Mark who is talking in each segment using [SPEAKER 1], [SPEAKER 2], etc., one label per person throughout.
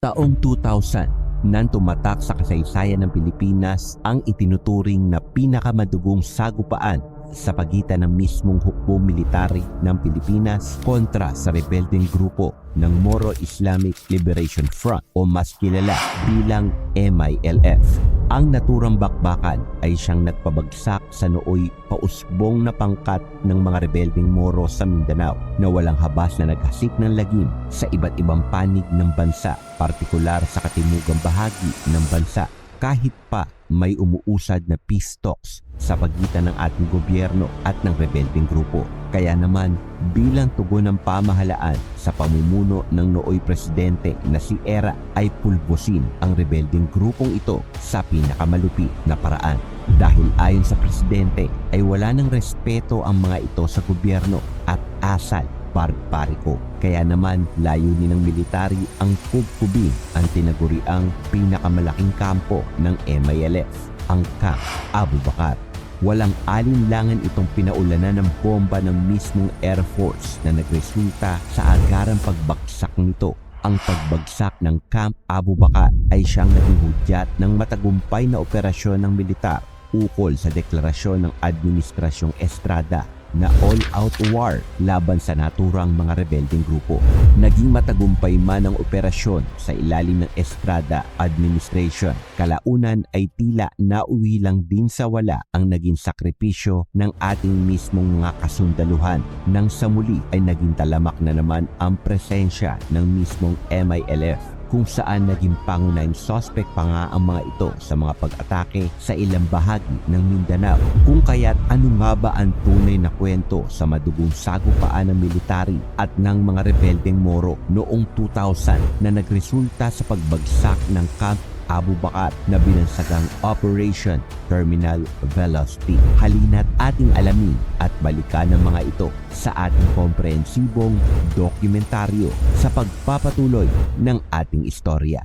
[SPEAKER 1] Taong 2000 nang tumatak sa kasaysayan ng Pilipinas ang itinuturing na pinakamadugong sagupaan sa pagitan ng mismong hukbo military ng Pilipinas kontra sa rebeldeng grupo ng Moro Islamic Liberation Front o mas kilala bilang MILF. Ang naturang bakbakan ay siyang nagpabagsak sa nooy pausbong na pangkat ng mga rebeldeng Moro sa Mindanao na walang habas na naghasik ng lagim sa iba't ibang panig ng bansa, partikular sa katimugang bahagi ng bansa kahit pa may umuusad na peace talks sa pagitan ng ating gobyerno at ng rebeldeng grupo. Kaya naman, bilang tugon ng pamahalaan sa pamumuno ng nooy presidente na si Era ay pulbusin ang rebeldeng grupong ito sa pinakamalupi na paraan. Dahil ayon sa presidente ay wala ng respeto ang mga ito sa gobyerno at asal barbariko. Kaya naman layunin ng military ang kubkubing ang tinaguriang pinakamalaking kampo ng MILF, ang Camp Abu Bakar. Walang alinlangan itong pinaulanan ng bomba ng mismong Air Force na nagresulta sa agarang pagbagsak nito. Ang pagbagsak ng Camp Abu Bakar ay siyang naging ng matagumpay na operasyon ng militar ukol sa deklarasyon ng Administrasyong Estrada na all-out war laban sa naturang mga rebeldeng grupo. Naging matagumpay man ang operasyon sa ilalim ng Estrada Administration. Kalaunan ay tila nauwi lang din sa wala ang naging sakripisyo ng ating mismong mga kasundaluhan nang sa muli ay naging talamak na naman ang presensya ng mismong MILF kung saan naging pangunahing suspect pa nga ang mga ito sa mga pag-atake sa ilang bahagi ng Mindanao. Kung kaya't ano nga ba ang tunay na kwento sa madugong sagupaan ng military at ng mga rebeldeng Moro noong 2000 na nagresulta sa pagbagsak ng Camp Abu Bakar na binansagang Operation Terminal Velocity. Halina't ating alamin at balikan ng mga ito sa ating komprehensibong dokumentaryo sa pagpapatuloy ng ating istorya.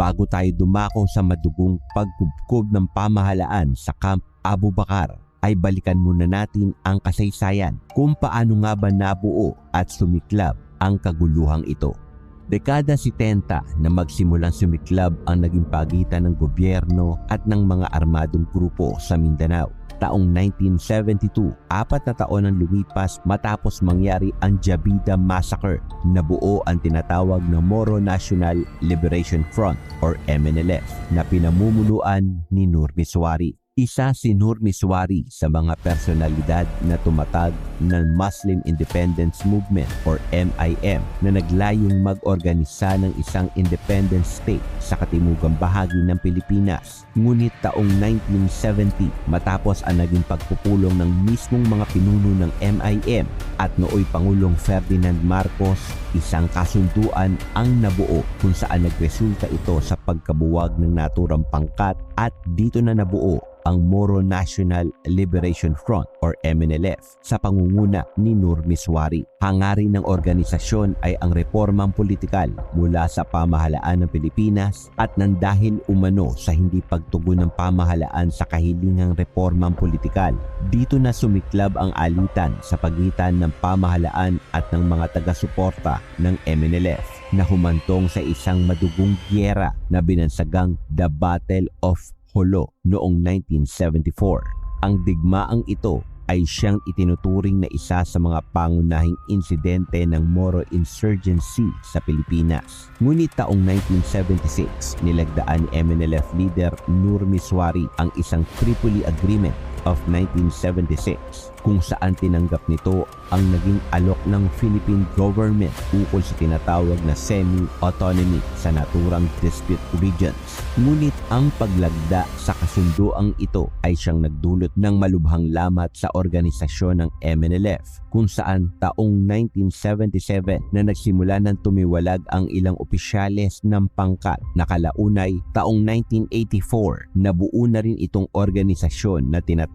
[SPEAKER 1] Bago tayo dumako sa madugong pagkubkob ng pamahalaan sa Camp Abu Bakar ay balikan muna natin ang kasaysayan kung paano nga ba nabuo at sumiklab ang kaguluhang ito. Dekada 70 na magsimulang sumiklab ang naging pagitan ng gobyerno at ng mga armadong grupo sa Mindanao. Taong 1972, apat na taon ang lumipas matapos mangyari ang Jabida Massacre na buo ang tinatawag na Moro National Liberation Front or MNLF na pinamumunuan ni Nur Miswari. Isa si Nur Miswari sa mga personalidad na tumatag ng Muslim Independence Movement or MIM na naglayong mag-organisa ng isang independent state sa katimugang bahagi ng Pilipinas. Ngunit taong 1970 matapos ang naging pagpupulong ng mismong mga pinuno ng MIM at nooy Pangulong Ferdinand Marcos, isang kasunduan ang nabuo kung saan nagresulta ito sa pagkabuwag ng naturang pangkat at dito na nabuo ang Moro National Liberation Front or MNLF sa pangunguna ni Nur Miswari. Hangarin ng organisasyon ay ang reformang politikal mula sa pamahalaan ng Pilipinas at nang dahil umano sa hindi pagtugon ng pamahalaan sa kahilingang reformang politikal. Dito na sumiklab ang alitan sa pagitan ng pamahalaan at ng mga taga-suporta ng MNLF na humantong sa isang madugong gyera na binansagang The Battle of Holo noong 1974. Ang digmaang ito ay siyang itinuturing na isa sa mga pangunahing insidente ng Moro insurgency sa Pilipinas. Ngunit taong 1976, nilagdaan ni MNLF leader Nur Miswari ang isang Tripoli Agreement of 1976 kung saan tinanggap nito ang naging alok ng Philippine government ukol sa tinatawag na semi-autonomy sa naturang dispute regions. Ngunit ang paglagda sa kasunduang ito ay siyang nagdulot ng malubhang lamat sa organisasyon ng MNLF kung saan taong 1977 na nagsimula ng tumiwalag ang ilang opisyales ng pangkat na kalaunay taong 1984 nabuo na rin itong organisasyon na tinatawag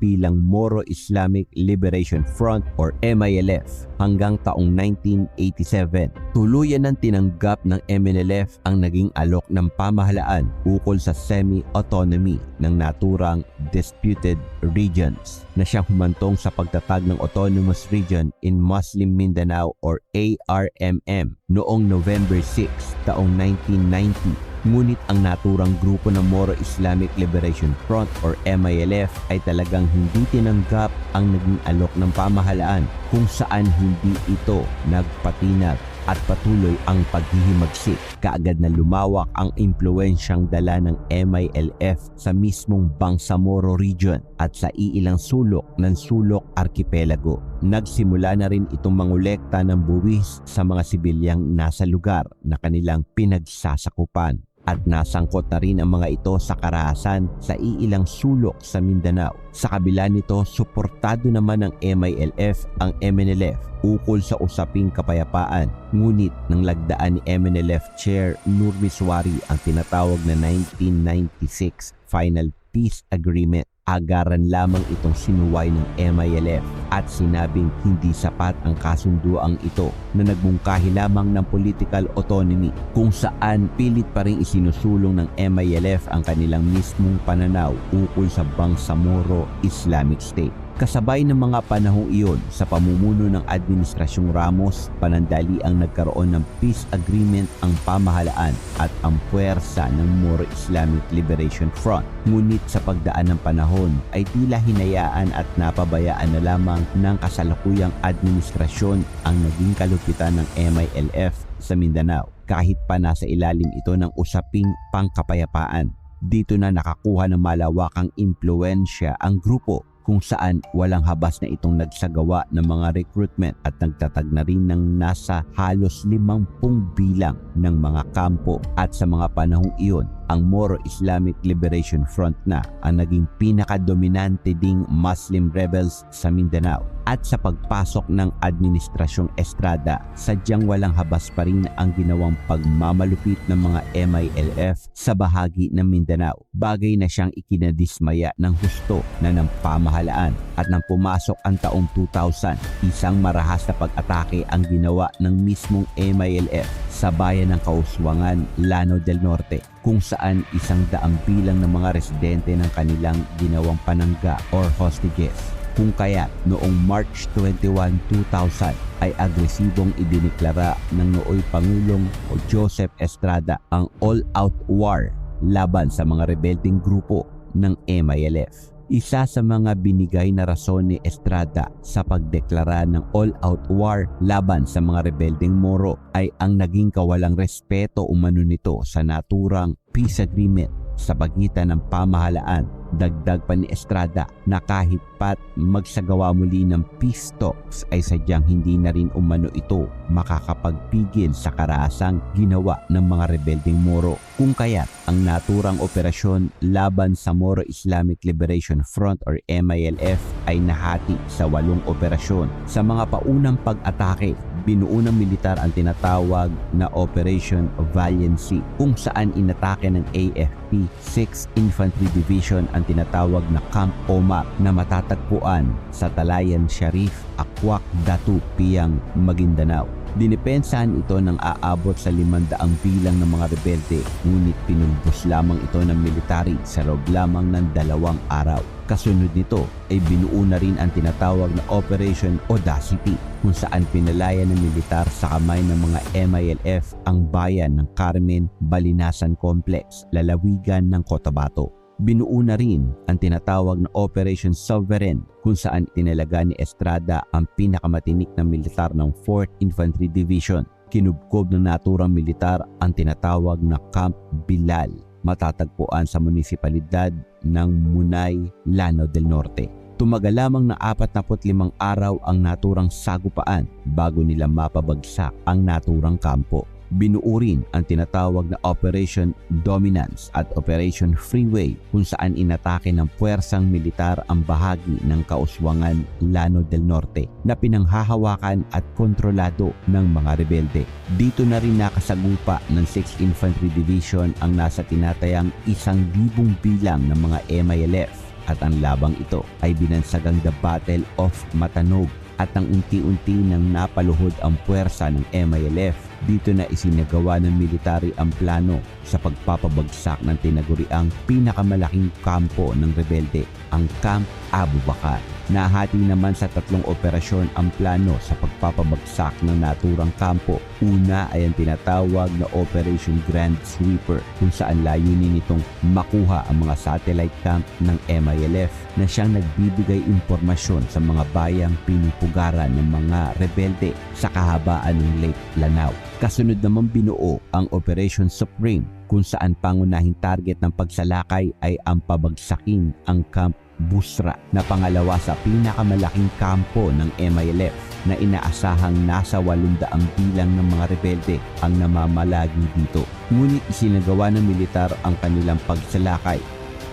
[SPEAKER 1] bilang Moro Islam Islamic Liberation Front or MILF hanggang taong 1987. Tuluyan ng tinanggap ng MNLF ang naging alok ng pamahalaan ukol sa semi-autonomy ng naturang disputed regions na siyang humantong sa pagtatag ng Autonomous Region in Muslim Mindanao or ARMM noong November 6 taong 1990 Ngunit ang naturang grupo ng Moro Islamic Liberation Front or MILF ay talagang hindi tinanggap ang naging alok ng pamahalaan kung saan hindi ito nagpatinag at patuloy ang paghihimagsik. Kaagad na lumawak ang impluensyang dala ng MILF sa mismong Bangsamoro region at sa iilang sulok ng Sulok Archipelago. Nagsimula na rin itong mangolekta ng buwis sa mga sibilyang nasa lugar na kanilang pinagsasakupan at nasangkot na rin ang mga ito sa karahasan sa iilang sulok sa Mindanao. Sa kabila nito, suportado naman ng MILF ang MNLF ukol sa usaping kapayapaan. Ngunit nang lagdaan ni MNLF Chair Nur Miswari ang tinatawag na 1996 Final Peace Agreement, agaran lamang itong sinuway ng MILF at sinabing hindi sapat ang kasunduang ito na nagbungkahi lamang ng political autonomy kung saan pilit pa rin isinusulong ng MILF ang kanilang mismong pananaw ukol sa Bangsamoro Islamic State. Kasabay ng mga panahong iyon sa pamumuno ng Administrasyong Ramos, panandali ang nagkaroon ng peace agreement ang pamahalaan at ang puwersa ng Moro Islamic Liberation Front. Ngunit sa pagdaan ng panahon ay tila hinayaan at napabayaan na lamang ng kasalukuyang administrasyon ang naging kalupitan ng MILF sa Mindanao kahit pa nasa ilalim ito ng usaping pangkapayapaan. Dito na nakakuha ng malawakang impluensya ang grupo kung saan walang habas na itong nagsagawa ng mga recruitment at nagtatag na rin ng nasa halos limampung bilang ng mga kampo at sa mga panahong iyon ang Moro Islamic Liberation Front na ang naging pinakadominante ding Muslim rebels sa Mindanao. At sa pagpasok ng Administrasyong Estrada, sadyang walang habas pa rin ang ginawang pagmamalupit ng mga MILF sa bahagi ng Mindanao. Bagay na siyang ikinadismaya ng husto na ng pamahalaan. At nang pumasok ang taong 2000, isang marahas na pag-atake ang ginawa ng mismong MILF sa bayan ng Kauswangan, Lano del Norte kung saan isang daang bilang ng mga residente ng kanilang ginawang panangga or hostages. Kung kaya noong March 21, 2000 ay agresibong idineklara ng nooy Pangulong Joseph Estrada ang all-out war laban sa mga rebelding grupo ng MILF. Isa sa mga binigay na rason ni Estrada sa pagdeklara ng all-out war laban sa mga rebelding Moro ay ang naging kawalang respeto umano nito sa naturang peace agreement sa pagitan ng pamahalaan. Dagdag pa ni Estrada na kahit pat magsagawa muli ng peace talks ay sadyang hindi na rin umano ito makakapagpigil sa karasang ginawa ng mga rebelding Moro. Kung kaya't ang naturang operasyon laban sa Moro Islamic Liberation Front or MILF ay nahati sa walong operasyon. Sa mga paunang pag-atake binuo ng militar ang tinatawag na Operation Valiancy kung saan inatake ng AFP 6 Infantry Division ang tinatawag na Camp Omar na matatagpuan sa Talayan Sharif, Akwak, Datu, Piang, Maguindanao. Dinipensahan ito ng aabot sa 500 bilang ng mga rebelde ngunit pinulbos lamang ito ng military sa loob lamang ng dalawang araw. Kasunod nito ay binuo na rin ang tinatawag na Operation Audacity kung saan pinalaya ng militar sa kamay ng mga MILF ang bayan ng Carmen Balinasan Complex, lalawigan ng Cotabato. Binuo na rin ang tinatawag na Operation Sovereign kung saan tinalaga ni Estrada ang pinakamatinik na militar ng 4th Infantry Division. Kinubkob ng naturang militar ang tinatawag na Camp Bilal matatagpuan sa munisipalidad ng Munay, Lano del Norte. Tumagal lamang na 45 araw ang naturang sagupaan bago nila mapabagsak ang naturang kampo. Binuo rin ang tinatawag na Operation Dominance at Operation Freeway kung saan inatake ng puwersang militar ang bahagi ng kauswangan Lano del Norte na pinanghahawakan at kontrolado ng mga rebelde. Dito na rin nakasagupa ng 6th Infantry Division ang nasa tinatayang isang libong bilang ng mga MILF at ang labang ito ay binansagang the Battle of Matanog at nang unti-unti nang napaluhod ang puwersa ng MILF dito na isinagawa ng military ang plano sa pagpapabagsak ng tinaguriang pinakamalaking kampo ng rebelde, ang Camp Abu Bakar. Nahati naman sa tatlong operasyon ang plano sa pagpapabagsak ng naturang kampo. Una ay ang tinatawag na Operation Grand Sweeper kung saan layunin nitong makuha ang mga satellite camp ng MILF na siyang nagbibigay impormasyon sa mga bayang pinupugaran ng mga rebelde sa kahabaan ng Lake Lanao. Kasunod naman binuo ang Operation Supreme kung saan pangunahing target ng pagsalakay ay ang pabagsakin ang Camp Busra na pangalawa sa pinakamalaking kampo ng MILF na inaasahang nasa 800 bilang ng mga rebelde ang namamalagi dito. Ngunit isinagawa ng militar ang kanilang pagsalakay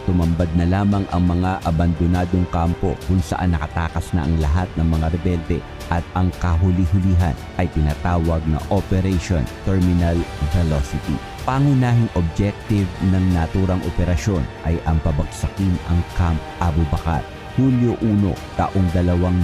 [SPEAKER 1] tumambad na lamang ang mga abandonadong kampo kung saan nakatakas na ang lahat ng mga rebelde at ang kahuli-hulihan ay tinatawag na Operation Terminal Velocity. Pangunahing objective ng naturang operasyon ay ang pabagsakin ang Camp Abu Bakar. Hulyo 1, taong 2000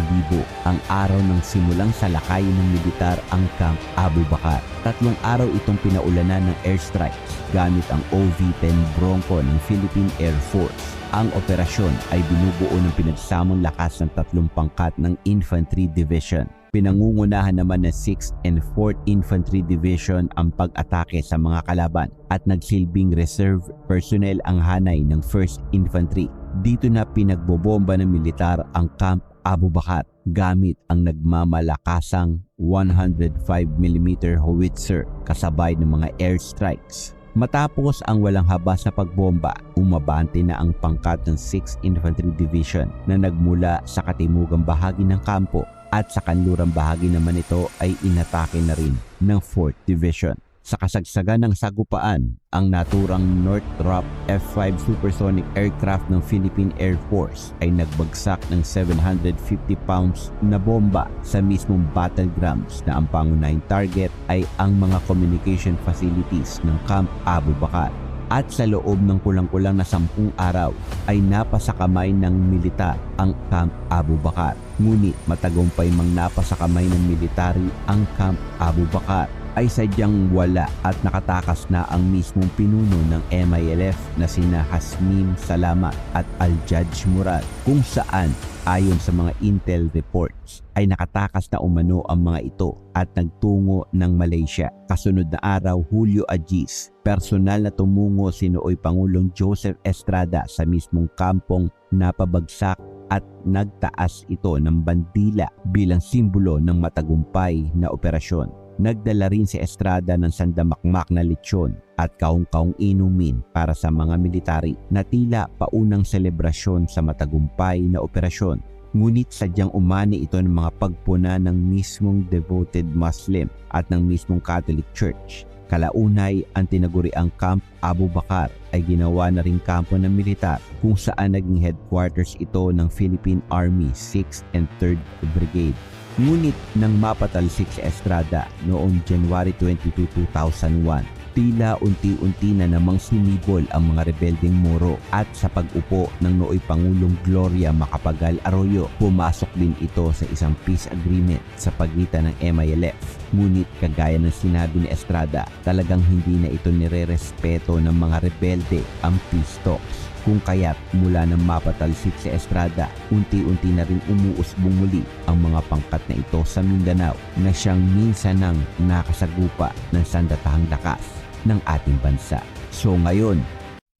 [SPEAKER 1] ang araw ng simulang salakay ng militar ang Camp Abu Bakar. Tatlong araw itong pinaulanan ng airstrikes gamit ang OV-10 Bronco ng Philippine Air Force. Ang operasyon ay binubuo ng pinagsamang lakas ng tatlong pangkat ng Infantry Division. Pinangungunahan naman ng 6th and 4th Infantry Division ang pag-atake sa mga kalaban at nagsilbing reserve personnel ang hanay ng 1st Infantry. Dito na pinagbobomba ng militar ang Camp Abu Bakar gamit ang nagmamalakasang 105mm howitzer kasabay ng mga airstrikes. Matapos ang walang haba sa pagbomba, umabante na ang pangkat ng 6th Infantry Division na nagmula sa katimugang bahagi ng kampo at sa kanlurang bahagi naman ito ay inatake na rin ng 4th Division. Sa kasagsagan ng sagupaan, ang naturang Northrop F-5 supersonic aircraft ng Philippine Air Force ay nagbagsak ng 750 pounds na bomba sa mismong battlegrounds na ang pangunahing target ay ang mga communication facilities ng Camp Abu Bakar. At sa loob ng kulang-kulang na sampung araw ay napasakamay ng militar ang Camp Abu Bakar. Ngunit matagumpay mang napasakamay ng military ang Camp Abu Bakar ay sadyang wala at nakatakas na ang mismong pinuno ng MILF na sina Hasmin Salamat at Al-Judge Murad kung saan ayon sa mga intel reports ay nakatakas na umano ang mga ito at nagtungo ng Malaysia. Kasunod na araw, Julio Agis, personal na tumungo si nooy Pangulong Joseph Estrada sa mismong kampong napabagsak at nagtaas ito ng bandila bilang simbolo ng matagumpay na operasyon. Nagdala rin si Estrada ng sandamakmak na lechon at kaung-kaung inumin para sa mga military na tila paunang selebrasyon sa matagumpay na operasyon. Ngunit sadyang umani ito ng mga pagpuna ng mismong devoted Muslim at ng mismong Catholic Church. Kalaunay ang tinaguriang Camp Abu Bakar ay ginawa na ring kampo ng militar kung saan naging headquarters ito ng Philippine Army 6th and 3rd Brigade. Ngunit nang mapatalsik si Estrada noong January 22, 2001, tila unti-unti na namang sinibol ang mga rebeldeng Moro at sa pag-upo ng nooy Pangulong Gloria Macapagal Arroyo, pumasok din ito sa isang peace agreement sa pagitan ng MILF. Ngunit kagaya ng sinabi ni Estrada, talagang hindi na ito nire-respeto ng mga rebelde ang peace talks kung kaya't mula nang mapatalsik si Estrada, unti-unti na rin umuusbong muli ang mga pangkat na ito sa Mindanao na siyang minsan nang nakasagupa ng sandatahang lakas ng ating bansa. So ngayon,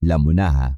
[SPEAKER 1] alam mo na ha,